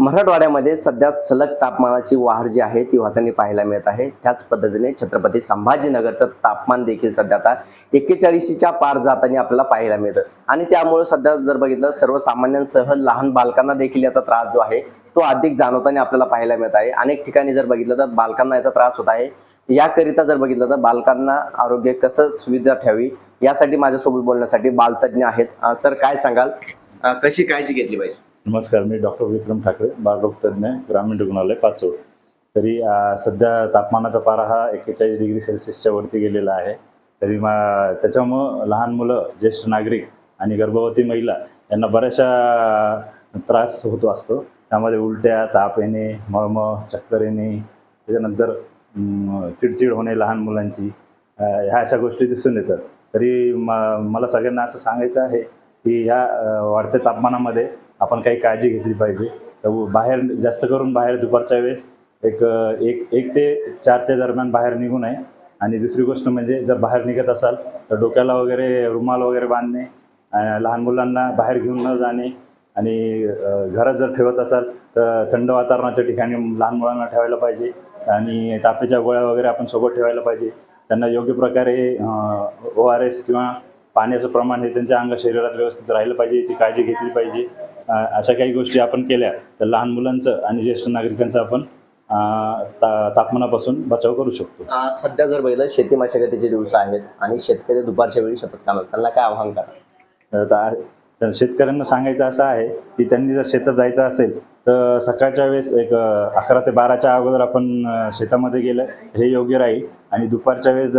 मराठवाड्यामध्ये सध्या सलग तापमानाची वाढ जी आहे ती होताना पाहायला मिळत आहे. त्याच पद्धतीने छत्रपती संभाजीनगरचं तापमान देखील सध्या आता एक्केचाळीसच्या पार जाताना आपल्याला पाहायला मिळतं. आणि त्यामुळे सध्या जर बघितलं सर्वसामान्यांसह लहान बालकांना देखील याचा त्रास जो आहे तो अधिक जाणवताना आपल्याला पाहायला मिळत आहे. अनेक ठिकाणी जर बघितलं तर बालकांना याचा त्रास होत आहे. याकरिता जर बघितलं तर बालकांना आरोग्य कसं सुविधा ठेवावी यासाठी माझ्यासोबत बोलण्यासाठी बालतज्ञ आहेत. सर काय सांगाल? कशी काळजी घेतली पाहिजे? नमस्कार मी डॉक्टर विक्रम ठाकरे बालरोग तज्ज्ञ ग्रामीण रुग्णालय पाचोड. तरी सध्या तापमानाचा पारा हा एक्केचाळीस डिग्री सेल्सिअसच्या वरती गेलेला आहे. तरी मा त्याच्यामुळं लहान मुलं ज्येष्ठ नागरिक आणि गर्भवती महिला यांना बऱ्याचशा त्रास होतो असतो. त्यामध्ये उलट्या ताप येणे मळमळ चक्कर येणे त्याच्यानंतर चिडचिड होणे लहान मुलांची ह्या अशा गोष्टी दिसून येतात. तरी म मला सगळ्यांना असं सांगायचं आहे की ह्या वाढत्या तापमानामध्ये आपण काही काळजी घेतली पाहिजे. तर बाहेर जास्त करून बाहेर दुपारच्या वेळेस एक एक एक ते चार ते दरम्यान बाहेर निघू नये आणि दुसरी गोष्ट म्हणजे जर बाहेर निघत असाल तर डोक्याला वगैरे रुमाल वगैरे बांधणे लहान मुलांना बाहेर घेऊन न जाणे. आणि घरात जर ठेवत असाल तर थंड वातावरणाच्या ठिकाणी लहान मुलांना ठेवायला पाहिजे. आणि तापेच्या गोळ्या वगैरे आपण सोबत ठेवायला पाहिजे. त्यांना योग्य प्रकारे ओ आर एस किंवा पाण्याचं प्रमाण हे त्यांच्या अंग शरीरात व्यवस्थित राहिलं पाहिजे याची काळजी घेतली पाहिजे. अशा काही गोष्टी आपण केल्या तर लहान मुलांचं आणि ज्येष्ठ नागरिकांचं आपण ता तापमानापासून बचाव करू शकतो. सध्या जर बघितलं शेती मशागतीचे दिवस आहेत आणि शेतकरी दुपारच्या वेळी शेतात कामात त्यांना काय आव्हान करा? तर शेतकऱ्यांना सांगायचं असं आहे की त्यांनी जर शेतात जायचं असेल तर सकाळच्या वेळेस एक अकरा ते बाराच्या अगोदर आपण शेतामध्ये गेलं हे योग्य राहील. आणि दुपारच्या वेळेस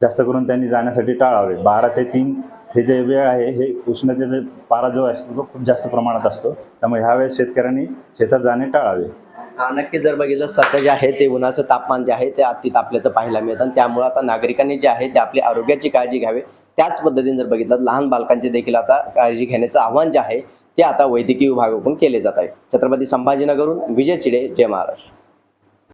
जास्त करून त्यांनी जाण्यासाठी टाळावे. बारा ते तीन हे जे वेळ आहे हे उष्णतेचा पारा जो असतो तो खूप जास्त प्रमाणात असतो. त्यामुळे ह्यावेळेस शेतकऱ्यांनी शेतात जाणे टाळावे. नक्की जर बघितलं सध्या जे आहे ते उन्हाचं तापमान जे आहे ते अति तापल्याचं पाहायला मिळतं आणि त्यामुळे आता नागरिकांनी जे आहे ते आपली आरोग्याची काळजी घ्यावी. त्याच पद्धतीने जर बघितलं लहान बालकांची देखील आता काळजी घेण्याचं आव्हान जे आहे ते आता वैद्यकीय विभागाकडून केले जात आहे. छत्रपती संभाजीनगरहून विजय चिडे जय महाराष्ट्र.